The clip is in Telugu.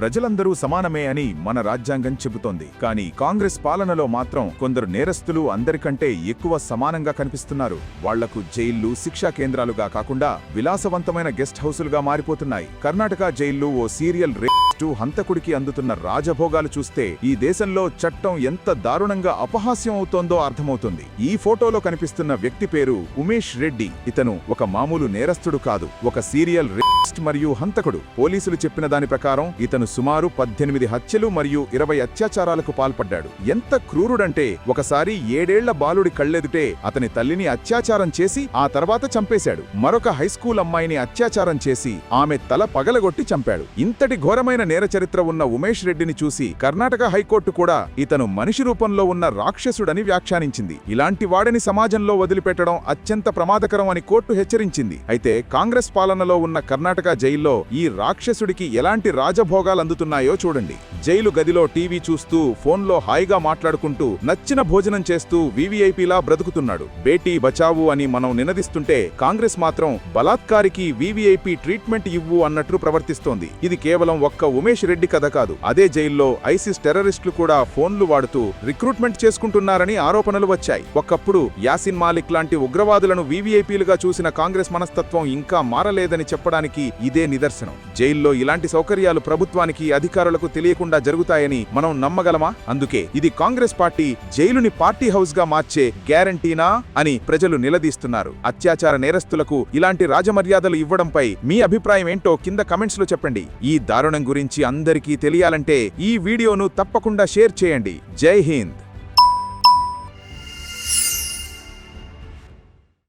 ప్రజలందరూ సమానమే అని మన రాజ్యాంగం చెబుతోంది. కానీ కాంగ్రెస్ పాలనలో మాత్రం కొందరు నేరస్తులు అందరికంటే ఎక్కువ సమానంగా కనిపిస్తున్నారు. వాళ్ళకు జైళ్ళు శిక్షా కేంద్రాలుగా కాకుండా విలాసవంతమైన గెస్ట్ హౌసులుగా మారిపోతున్నాయి. కర్ణాటక జైళ్ళు ఓ సీరియల్ రేస్టు హంతకుడికి అందుతున్న రాజభోగాలు చూస్తే ఈ దేశంలో చట్టం ఎంత దారుణంగా అపహాస్యం అవుతోందో అర్థమవుతుంది. ఈ ఫోటోలో కనిపిస్తున్న వ్యక్తి పేరు ఉమేష్ రెడ్డి. ఇతను ఒక మామూలు నేరస్తుడు కాదు ఒక సీరియల్ రేస్ట్ మరియు హంతకుడు. పోలీసులు చెప్పిన దాని ప్రకారం ఇతను సుమారు పద్దెనిమిది హత్యలు మరియు ఇరవై అత్యాచారాలకు పాల్పడ్డాడు. ఎంత క్రూరుడంటే ఒకసారి ఏడేళ్ళ బాలుడి కళ్ళెదుటే అతని తల్లిని అత్యాచారం చేసి ఆ తర్వాత చంపేశాడు. మరొక హైస్కూల్ అమ్మాయిని అత్యాచారం చేసి ఆమె తల పగలగొట్టి చంపాడు. ఇంతటి ఘోరమైన నేర చరిత్ర ఉన్న ఉమేష్ రెడ్డిని చూసి కర్ణాటక హైకోర్టు కూడా ఇతను మనిషి రూపంలో ఉన్న రాక్షసుడని వ్యాఖ్యానించింది. ఇలాంటి వాడిని సమాజంలో వదిలిపెట్టడం అత్యంత ప్రమాదకరం అని కోర్టు హెచ్చరించింది. అయితే కాంగ్రెస్ పాలనలో ఉన్న కర్ణాటక జైల్లో ఈ రాక్షసుడికి ఎలాంటి రాజభోగాలు అందుతున్నాయో చూడండి. జైలు గదిలో టీవీ చూస్తూ ఫోన్లో హాయిగా మాట్లాడుకుంటూ నచ్చిన భోజనం చేస్తూ వీవీఐపీలా బ్రతుకుతున్నాడు. బేటీ బచావు అని మనం నినదిస్తుంటే కాంగ్రెస్ మాత్రం బలాత్కారికి వీవీఐపీ ట్రీట్మెంట్ ఇవ్వు అన్నట్లు ప్రవర్తిస్తోంది. ఇది కేవలం ఒక్క ఉమేష్ రెడ్డి కథ కాదు. అదే జైల్లో ఐసిస్ టెర్రరిస్టులు కూడా ఫోన్లు వాడుతూ రిక్రూట్మెంట్ చేసుకుంటున్నారని ఆరోపణలు వచ్చాయి. ఒకప్పుడు యాసిన్ మాలిక్ లాంటి ఉగ్రవాదులను వీవీఐపీలుగా చూసిన కాంగ్రెస్ మనస్తత్వం ఇంకా మారలేదని చెప్పడానికి ఇదే నిదర్శనం. జైల్లో ఇలాంటి సౌకర్యాలు ప్రభుత్వానికి అధికారులకు తెలియకుండా జరుగుతాయని మనం నమ్మగలమా? అందుకే ఇది కాంగ్రెస్ పార్టీ జైలుని పార్టీ హౌస్గా మార్చే గ్యారంటీనా అని ప్రజలు నిలదీస్తున్నారు. అత్యాచార నేరస్తులకు ఇలాంటి రాజమర్యాదలు ఇవ్వడంపై మీ అభిప్రాయం ఏంటో కింద కమెంట్స్లో చెప్పండి. ఈ దారుణం గురించి గురించి అందరికీ తెలియాలంటే ఈ వీడియోను తప్పకుండా షేర్ చేయండి. జై హింద్.